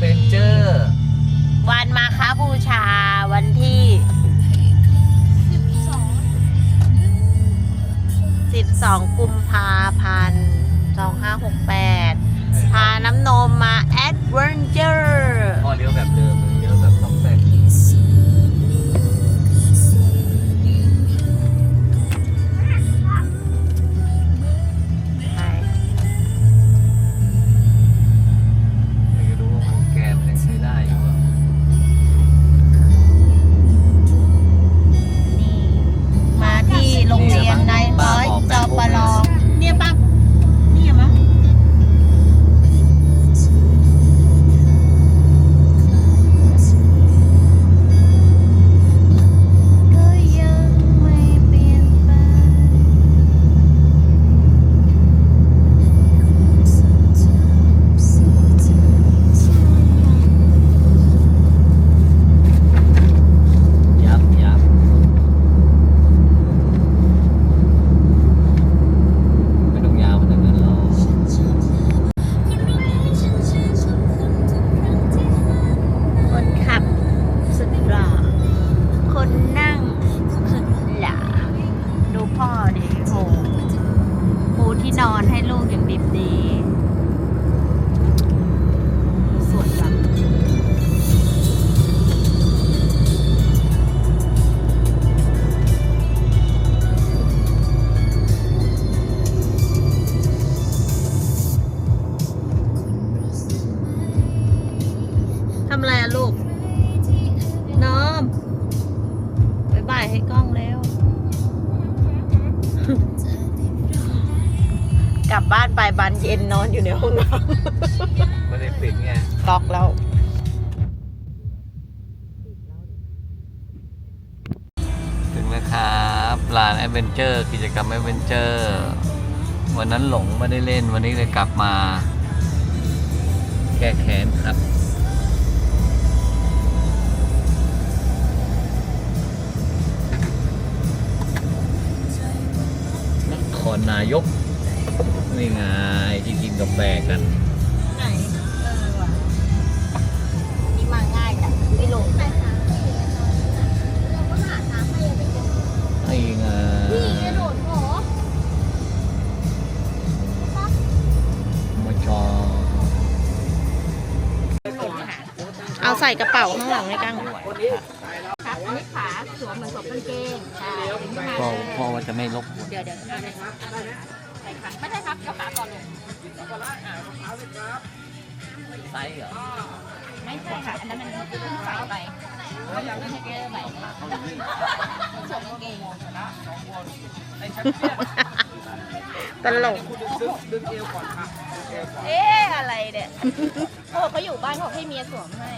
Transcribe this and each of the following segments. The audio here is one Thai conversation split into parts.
เบนเจอร์ วันมาค้าบูชาวันที่ 12 กุมภาพันธ์ 2568 พาน้ำนมมาแอดเวนเจอร์พ่อเลี้ยวแบบเดิม จอร์กิจกรรมแอดเวนเจอร์ วันนั้นหลงไม่ได้เล่นวันนี้เลยกลับมา แก้แค้นครับนครนายกนี่ไงที่กินกาแฟกันไหน เอาใส่กระเป๋าข้างหลังให้กั้งครับอันนี้ขาสวมเหมือนสวมกางเกงใช่พ่อพ่อว่าจะไม่ลบกวนเดี๋ยวเดี๋ยวเอาเลยครับใช่ค่ะไม่ใช่ครับเอาขาก่อนเลยไซส์เหรอไม่ใช่ค่ะอันนั้นมันเพิ่งใส่ไปเพิ่งให้เกลือใหม่สวมกางเกงตลกเอ๊ะ อะไรเนี่ยโอ้เขาอยู่บ้านเขาบอกให้เมียสวมให้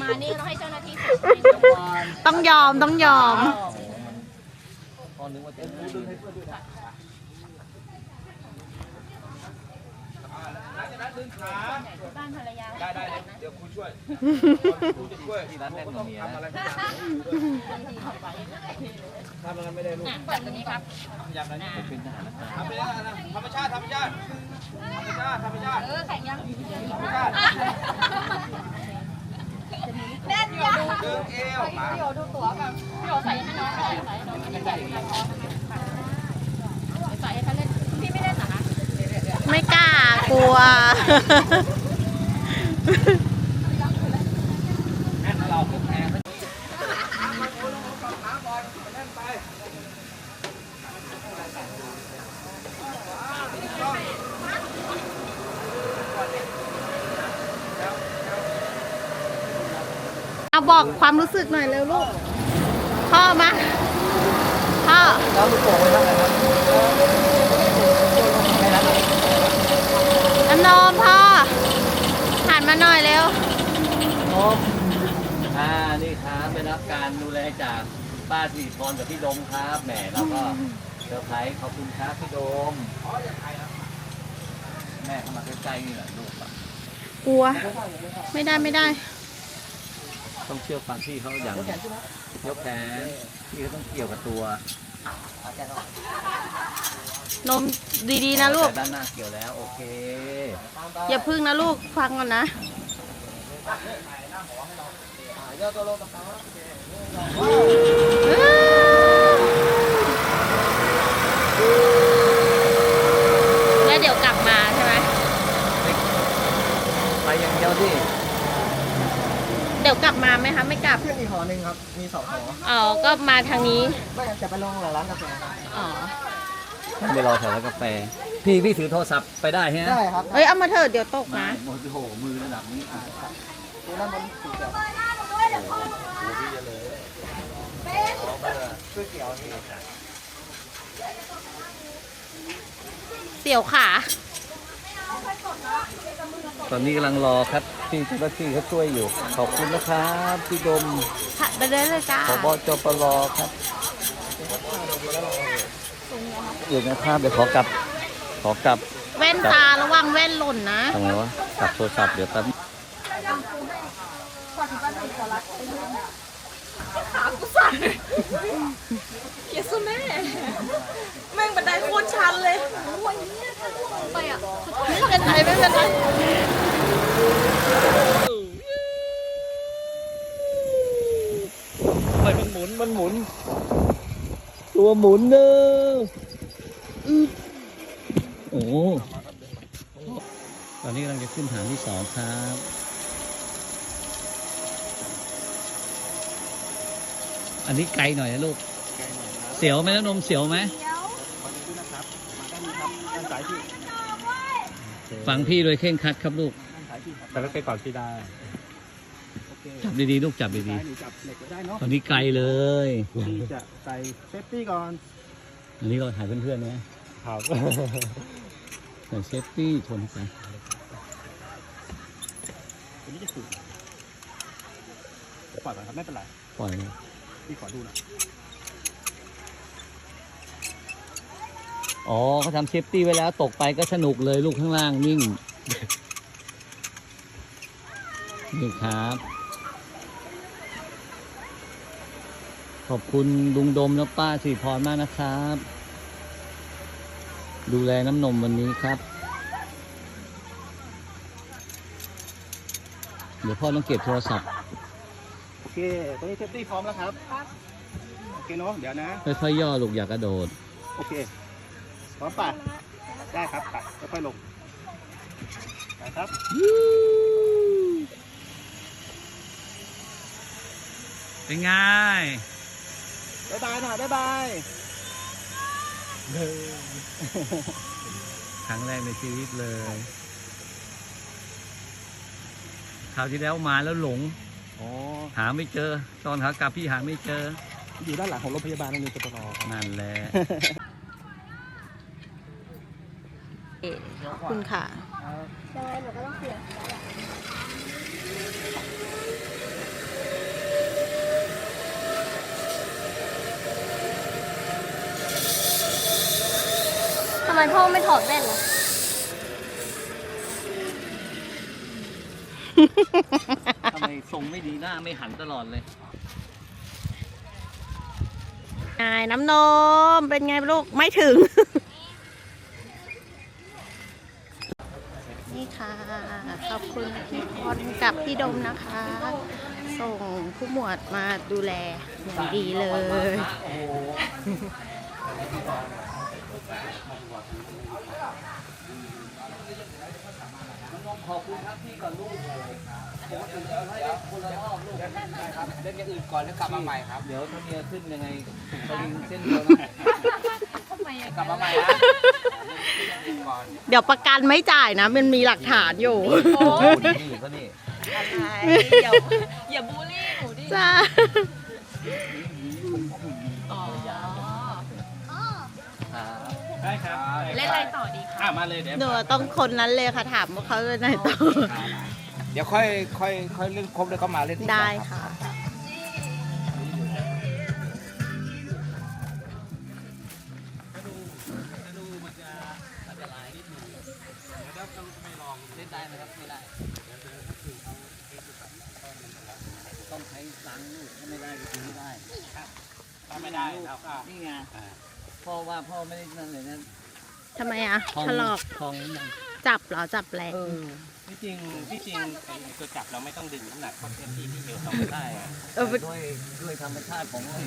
มานี่เราให้เจ้าหน้าที่สวมให้ต้องยอมต้องยอมพ่อนึกว่าจะ ไม่บ้านภรรยาได้ได้เดี๋ยวครูช่วยครูจะช่วยที่ร้านแน่นกว่าเมียทำอะไรนะทุกอย่างทำอะไรไม่ได้ลูกอะเปิดตัวนี้ครับอย่างนั้นเป็นทหารนะทำไปแล้วนะธรรมชาติธรรมชาติธรรมชาติธรรมชาติเออแข่งยังธรรมชาติแน่นยังดึงเอวมาพี่โอดูตัวกันพี่โอใส่ให้น้องใส่ใส่ให้น้องอันนี้ใส่ให้น้องนะคะใส่ให้เขาเล่นพี่ไม่เล่นเหรอคะ ไม่กล้ากลัว เอาบอกความรู้สึกหน่อยเร็วลูก พ่อมา พ่อ แล้วลูกโป่งไว้บ้างนครับ น้ำนมพ่อหันมาหน่อยเร็วโอมอ่านี่ครับได้รับการดูแลจากป้าสิริพรกับพี่ดมครับแหมแล้วก็เซอร์ไพรส์ขอบคุณครับพี่โดมแม่เข้ามาใกล้ๆนี่แหละลูกอะกลัว ไม่ได้ไม่ได้ ต้องเชื่อฟังพี่เขาอย่างยกแขนพี่เขาต้องเกี่ยวกับตัว นมดีๆนะลูก แต่ด้านหน้าเกี่ยวแล้ว โอเค อย่าพึ่งนะลูกฟังก่อนนะอแล้วเดี๋ยวกลับมาใช่ไหม ไปอย่างเดียวดิเดี๋ยวกลับมาไหมคะ ไม่กลับขึ้นอีกหอหนึ่งครับ มีสองหออ๋อ ก็มาทางนี้ ไม่จะไปลงร้านกาแฟอ๋อ ไปรอแถวร้านกาแฟ พี่พี่ถือโทรศัพท์ไปได้ฮะได้ครับเอ้ยเอามาเถอะเดี๋ยวตกมานะโอ้โหมือระดับนี้อะดูด้านบนสีเขียวชื่อเขียวนี่เสี่ยวขา ตอนนี้กำลังรอครับพี่เจ้าหน้าที่เขาช่วยอยู่ ขอบคุณนะครับพี่ดมผัดไปเลยเลยจ้าขอบจปรครับ เดี๋ยวนะครับเดี๋ยวขอกลับ ขอกลับแว่นตาระวังแว่นหล่นนะทำไงวะกลับโทรศัพท์เดี๋ยวแป๊บเกียรติแม่แม่งบันไดโคตรชันเลยวันนี้ถ้าล่วงลงไปอะไม่เป็นไรไม่เป็นไรไปมันหมุนมันหมุน ตัวหมุนเนอะโอ้โหตอนนี้กำลังจะขึ้นฐานที่สองครับอันนี้ไกลหน่อยนะลูก เสียวไหมน้ำนมเสียวไหมด้านซ้ายพี่ฟังพี่โดยเคร่งครัดครับลูกด้านซ้ายพี่ครับแต่ก็ไปก่อนพี่ได้โอ เคจับดีๆลูกจับดีซ้ายหนูจับเหล็กไว้ได้เนาะๆตอนนี้ไกลเลย พี่จะใส่เซฟตี้ก่อน อันนี้เราถ่ายเพื่อนๆนะ ครับ ใส่เซฟตี้ชนไปตัวนี้จะสูงปล่อยก่อนครับไม่เป็นไร ปล่อยเลยพี่ขอดูหน่อยอ๋อเขาทำเซฟตี้ไว้แล้วตกไปก็สนุกเลยลูกข้างล่างนิ่ง นี่ครับ ขอบคุณลุงดมและป้าสิริพรมากนะครับ ดูแลน้ำนมวันนี้ครับ เดี๋ยวพ่อต้องเก็บโทรศัพท์ โอเคตัวนี้เซฟตี้พร้อมแล้วครับโอเคเนาะเดี๋ยวนะ ค่อยๆย่อลูกอย่ากระโดด โอเค พร้อมป่ะ ได้ครับไปค่อยๆลงไปครับเป็นไง บ๊ายบายหน่อยบ๊ายบายครั้งแรกในชีวิตเลยคราวที่แล้วมาแล้วหลง อ๋อ หาไม่เจอ ตอนหากลับพี่หาไม่เจอ อยู่ด้านหลังของโรงพยาบาลโรงเรียนจปรครับนั่นแหละขอบคุณค่ะทำไมพ่อไม่ถอดแว่นล่ะทำไมทรงไม่ดีหน้าไม่หันตลอดเลยไงน้ำนมเป็นไงลูก ไม่ถึง นี่ค่ะ ขอบคุณพี่พรกับพี่ดมนะคะ ส่งผู้หมวดมาดูแลอย่างดีเลย ขอบคุณครับพี่ก่อนลูกปกติเอาให้คนละรอบลูกเล่นอย่างอื่นก่อนแล้วกลับมาใหม่ครับ เดี๋ยวถ้าเมียขึ้นยังไงสลิงเส้นเดียวนะกลับมาใหม่นะก่อนเดี๋ยวประกันไม่จ่ายนะ มันมีหลักฐานอยู่โอ้โหนี่ก็นี่อย่าอย่าบูลลี่หนูดิจ้า ครับเล่นอะไรต่อดีคะอะมาเลยเดี๋ยวหนูต้องคนนั้นเลยค่ะถามว่าเขาจะไหนต่อเดี๋ยวค่อยค่อยค่อยเล่นครบแล้วก็มาเล่นอีกได้ครับ ค่ะเล่นได้ไหมครับไม่ได้ต้องใช้ล้างลูกถ้าไม่ได้ก็คือไม่ได้ถ้าไม่ได้เราก็นี่ไง พ่อว่าพ่อไม่ได้นั่นเลยนะทำไมอะทองถลอกทองนิดนึงจับเหรอจับแรงเออที่จริงที่จริงไอ้ตัวจับเราไม่ต้องดึงน้ำหนักเพราะเต็มที่ที่เดียวทำไม่ได้อะเออด้วยด้วยธรรมชาติของคน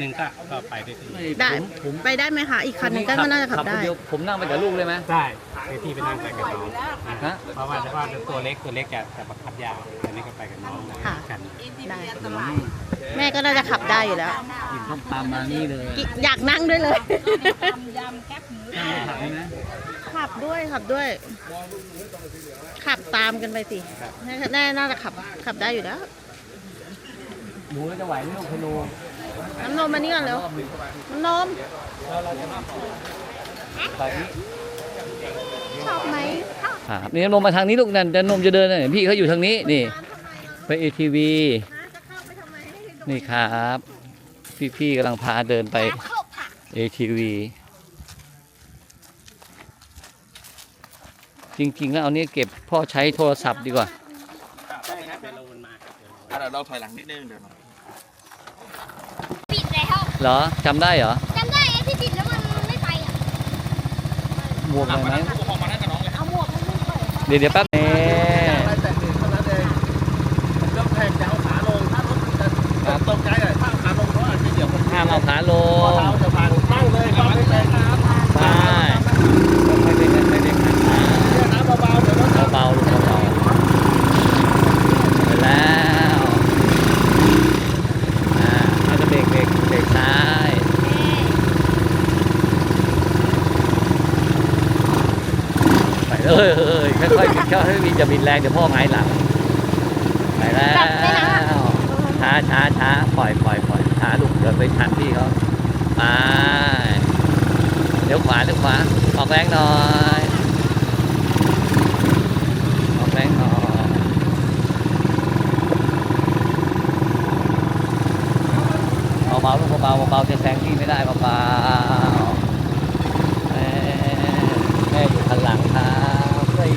หนึ่งก็ก็ไปได้ที่ได้ผมผมไปได้ไหมคะ อีกคันหนึงก็น่าจะขับได้ คนเดียวผมนั่งไปกับลูกเลยไหมได้ไอ้ที่ไปนั่งไปกับน้องฮะเพราะว่าเพราะว่าตัวเล็กตัวเล็กจะจะบังคับยากอันนี้ก็ไปกับน้องนะค่ะ กันได้ แม่ก็น่าจะขับได้อยู่แล้ว กินต้มตำมานี่เลยกิอยากนั่งด้วยเลย นั่งไม่ถังนะขับด้วยขับด้วย ขับตามกันไปสิแน่แน่น่าจะขับขับได้อยู่แล้ว หนูจะไหวไหมลูกคุณลู น้ำนมมานี่ก่อนเร็ว น้ำนมไปนี่ชอบไหมครับนี่นมมาทางนี้ลูกนั่นเดินนมจะเดินน่ะพี่เขาอยู่ทางนี้นี่ไปเอทีวีนี่ครับ พี่ๆกำลังพาเดินไปเอทีวีจริงๆ แล้วเอาเนี้เก็บพ่อใช้โทรศัพท์ดีกว่าอะเดี๋ยวเราถอยหลังนิดนึงเดี๋ยวปิดแล้ว เหรอจำได้เหรอจำได้ไอ้ที่ปิดแล้วมันไม่ไปอะหมวกอะไรไหมผู้ปกครองมานั่งกับน้องเลยเอาหมวกมันไม่เปิดเดี๋ยวเดี๋ยวแป๊บเอ๊ะ ไปแต่หนึ่งเท่านั้นเองเริ่มแทงจะเอาขาลงถ้ารถจะตกใจอะถ้าเอาขาลงเขาอาจจะเหยียบคน ห้ามเอาขาล ข้อง เท้าจะพังนั่งเลยก็ไม่เลยครับ ใช่ไม่ได้ไม่ได้ขัดขา เนี่ยนะเบาๆเดี๋ยวรถจะ เบาๆลูกเบาๆไปแล้วอ่าแล้วก็เบรกเบรกเบรกซ้ายไป เลยเฮ้ยค่อยๆบิดเข้าให้บินจะบินแรงเดี๋ยวพ่อหงายหลังไปแล้ว ช้าช้าช้าปล่อยปล่อยปล่อยช้าลูกเดี๋ยวไปทันพี่เขาไปเดี๋ยวขวาเดี๋ยวขวาออกแรงหน่อยออกแรงหน่อยเบาๆลูกเบาๆเบาๆจะแซงพี่ไม่ได้เบาๆแม่แม่อยู่ข้างหลังครับเฮ้ย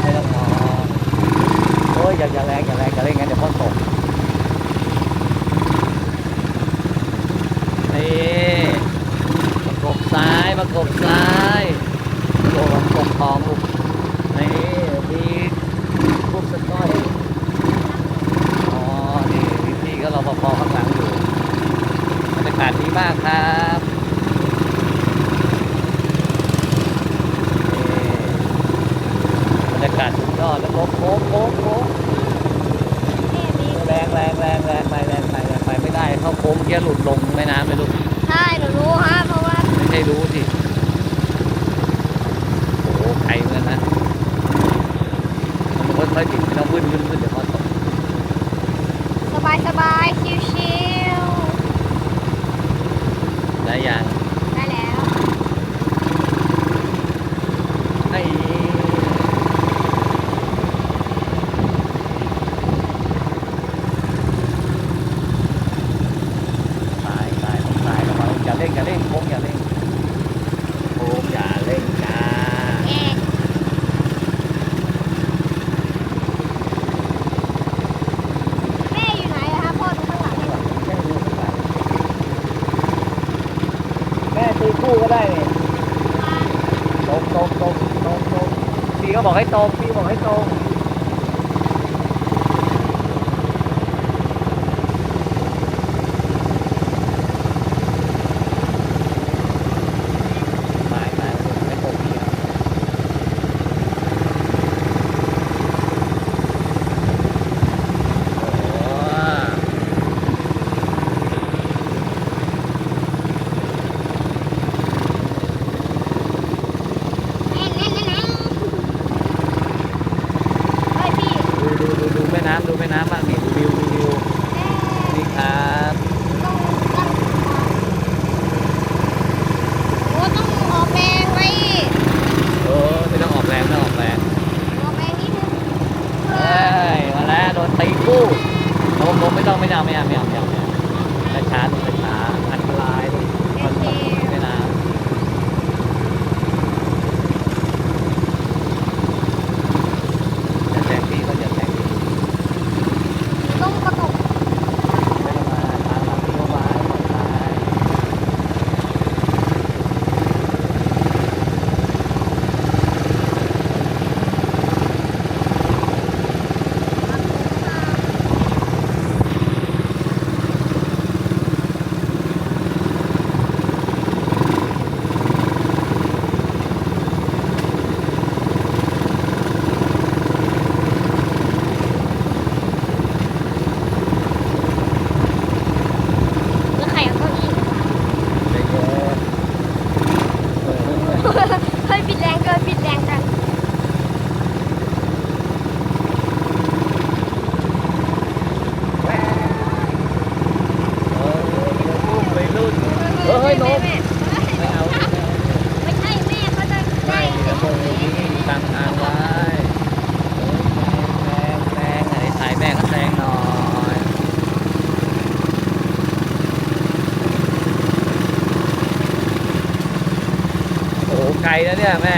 ไม่ต้องมองโอ้ยอย่าอย่าแรงอย่าแรงอย่าเร่งงั้นเดี๋ยวพ่อตก นี่ประกบซ้ายประกบซ้ายโอ้ประกบทองลูกนี่มีลูกสก้อยอ๋อ นี่พี่ๆก็รอปภข้างหลังอยู่บรรยากครับนี่บรรยากาศสุดยอดแล้วโค้งโค้งโค้งโค้งแรงแรงแรงแรงไปแรงไปแรงไปไม่ได้ เข้าโค้งเมื่อกี้หลุดลงแม่น้ำเลยลูก ใช่หนูรู้ฮะเพราะว่า ไม่ใช่รู้สิ โอ้โหไกลเหมือนกันนะมันค่อยๆติดไม่ต้องวืดวืดวืดเดี๋ยวพอตก สบายสบายชิว ได้ยัง ๆได้แล้ว ไอ้ตายตายตายแล้วมาอย่าเร่งอย่าเร่งโค้งอย่าเร่งโค้งอย่าเร่งจ้า เอ๊ะแม่อยู่ไหนอะคะพ่อดูข้างหลังให้หน่อย แม่ตีคู่ก็ได้เนี่ยตรงตรงตรงตรงตรงพี่ก็ บอกให้ตบ นวเนี่ยแม่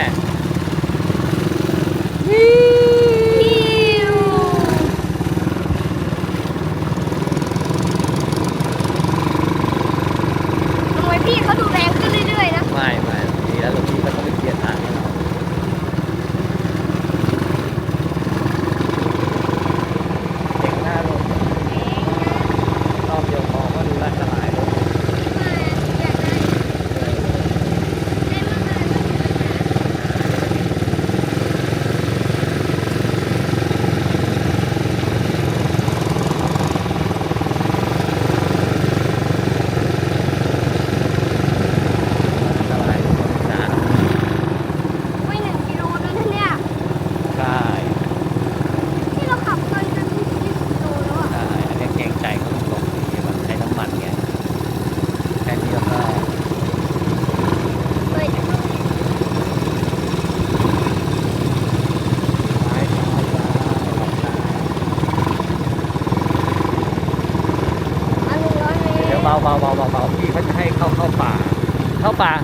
าป่า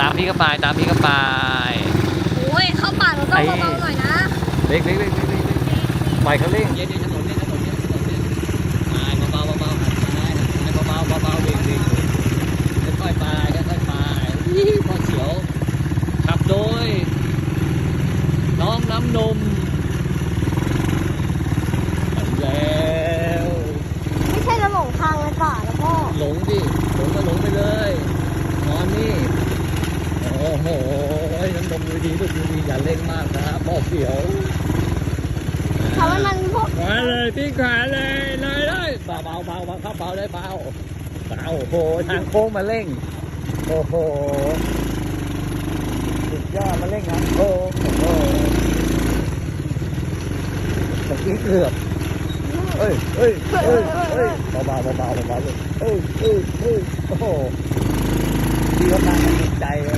ตามพี่ก็ไปตามพี่ก็ไปโอ้ยเข้าป่าเราต้องเบาๆหน่อยนะเล็กเล็กเล็กเล็กเล็กปล่อยเขาเร่งเย็นถนนเนี่ยถนนเนี่ยถนนเนี่ยไปเบาเบาเบาหันซ้ายหันซ้ายเบาเบาเบาเบรกเบรกค่อยๆไปค่อยๆไปยี่พอเสียวขับโดย น้องน้ำนมไปแล้วไม่ใช่เราหลงทางในป่าแล้วพ่อหลงดิหลงก็หลงไปเลย นี่ โอ้โหน้ำนมดูดีดูดีอย่าเร่งมากนะพ่อเสียวทำให้มันพวกขวาเลยพี่ขาเลยเลยเลยเบาเบาเบาเบาเข้าเบาได้เบาเบาโอ้โหทางโค้งมาเร่ง โอ้โหสุดยอดมาเร่งทางโค้งโอ้โหเมื่อกี้เกือบเอ้ยเอ้ยเอ้ยเอ้ยเบาเบาเบาเบาเบาเลยเอ้ยเอ้ยเอ้ยโอ้โห video namin tayo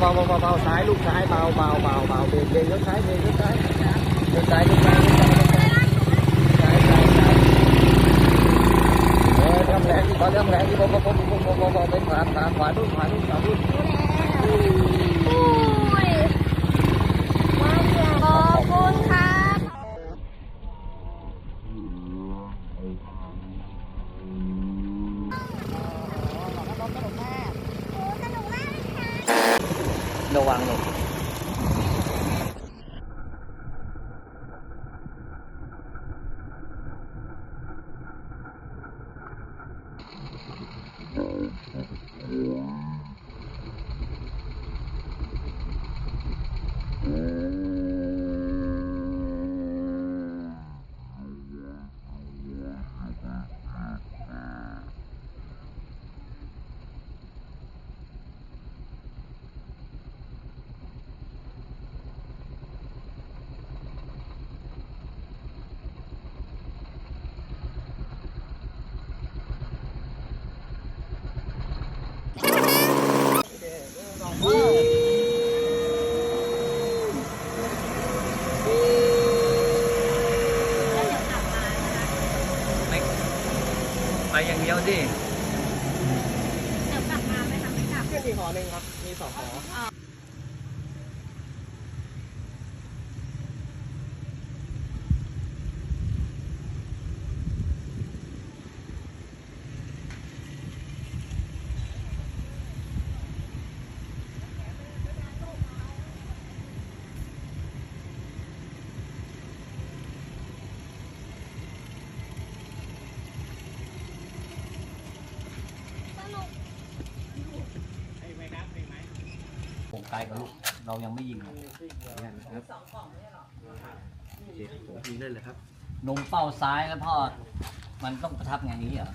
เบาเบาเบาเบาซ้ายลูกซ้ายเบาเบาเบาเบาเบรกเบรกเลี้ยกซ้ายเบรกเลี้ยวซ้ายเลี้ยวซ้ายเลี้ยวซ้ายเลี้ยวซ้ายเลี้ยวซ้ายซ้ายซ้ายซ้ายเออทำแรงที่ขอทำแรงที่เบาเบาเบาเบาเบาเบาเบาเป็นขวาขวาขวาลูกขวาลูกขวาลูกโอ้ยขอบคุณครับระวังหนูก ไม่ไปอย่างเดียวสิ ขึ้นอีกหอหนึ่งครับ มีสองหอ ผมไกลกับลูก เรายังไม่ยิงยิงได้เลยครับนมเป้าซ้ายแล้วพ่อ มันต้องประทับอย่างนี้เหรอ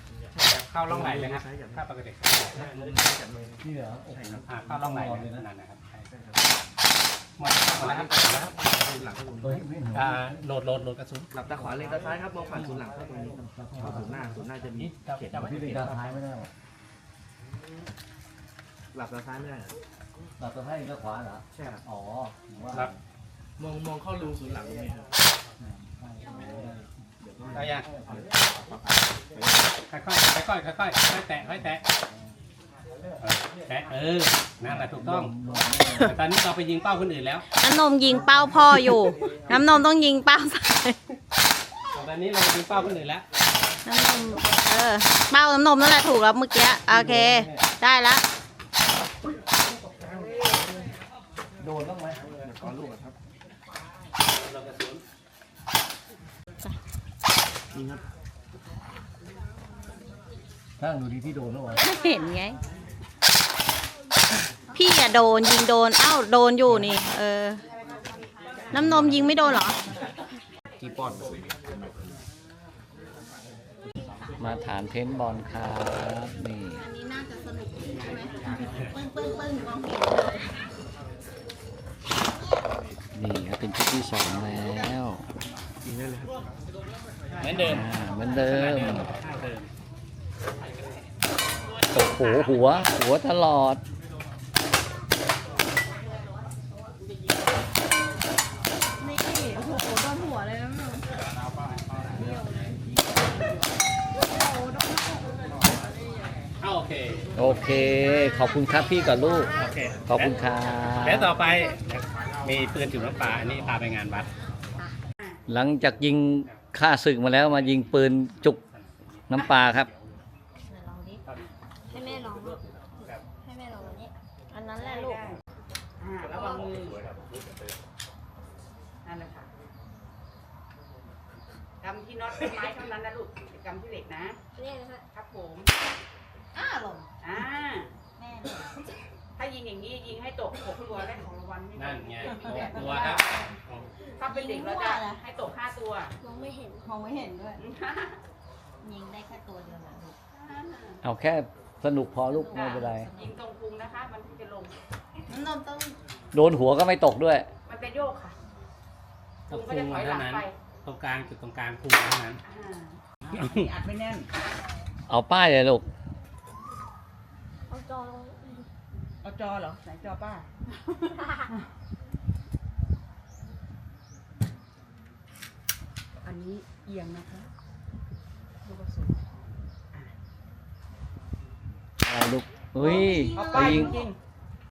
เข้าร่องไหลเลยครับถ้าปกตินี่เหรอโอ้โหอ่าเข้าร่องไหลเลยนั่นนะครับหมดหมดแล้วครับเฮ้ยไม่เห็นอ่าโหลดโหลดโหลดกระสุนหลับตาขวาเลนตาซ้ายครับมองผ่านศูนย์หลังเข้าตรงนี้ครับศูนย์หน้าศูนย์หน้าจะมีจับเขียนจับไว้พี่เป็นตาท้ายไม่ได้หรอหลับตาซ้ายไม่ได้ เหรอเราจะให้ก็ขวาเหรอใช่ครับอ๋อผมว่าครับ มองมองเข้ารูศูนย์หลังตรงนี้ครับได้ยังค่อยๆค่อยๆค่อยๆค่อยๆแตะค่อยๆแตะเออแตะเออนั่นแหละถูกต้องแต่ตอนนี้เราไปยิงเป้าคนอื่นแล้วน้ำนมยิงเป้าพ่ออยู่ น้ำนมต้องยิงเป้าซ้ายตอนนี้เราไปยิงเป้าคนอื่นแล้วน้ำนมเออเป้าน้ำนมนั่นแหละถูกแล้วเมื่อกี้โอเค ได้แล้ว โดนบ้างไหมขอลูกก่อนครับยิงครับข้างดูดีที่โดนแล้วเหรอเห็นไง พี่อะโดนยิงโดน เอ้าโดนอยู่นี่ เออ น้ำนมยิงไม่โดนเหรอ กี่ปอนด์มาฐานเพ้นท์บอลครับนี่ อันนี้น่าจะสนุกใช่ไหมปึ้งปึ้งปึ้งมองเห็น นี่ครับเป็นชุดที่สองแล้วยิงได้เลยครับเหมือนเดิมอ่าเหมือนเดิมท่าเดิมโอ้โหหัว หัวตลอด นี่โอ้โหโดนหัวเลยน้ำนมเอาโอเค โอเค ขอบคุณครับพี่กับลูก โอเค ขอบคุณครับ แล้วต่อไป มีปืนจุดน้ำปลาอันนี้พาไปงานวัด หลังจากยิงฆ่าศึกมาแล้วมายิงปืนจุกน้ำปลาครับ ลองดิให้แม่ลองลูกให้แม่ลองอันนี้อันนั้นแหละลูกระวังมือนั่นแหละค่ะกำที่น็อตเป็นไม้เท่านั้นนะลูกอย่ากำที่เหล็กนะ นี่นะฮะครับผมอ้าลงอ่า แม่ถ้ายิงอย่างนี้ยิงให้ตกหกตัวได้ของรางวัลไม่นั่นไงแบบตัวครับถ้าเป็นเด็กเราจะให้ตกห้าตัวมองไม่เห็นมองไม่เห็นด้วย ยิงได้แค่ตัวเดียวนะลูกเอาแค่สนุกพอลูกไม่เป็นไร ยิงตรงพุงนะคะ มันถึงจะลง น้ำนมต้องโดนหัวก็ไม่ตกด้วย มันจะโยกค่ะตรพุงงก็พุจะงถอยหลัเท่างนั้นไปตรงกลางจุดตรงกลางพุงเท่านั้นอ่าอัดไม่แน่น เอาป้ายเลยลูก เอาจอลง เอาจอเหรอ ไหนจอป้า อันนี้เอียงนะคะลูกกระสุนอะไรลูกเฮ้ยเอาไปป้ายยิงจริงๆ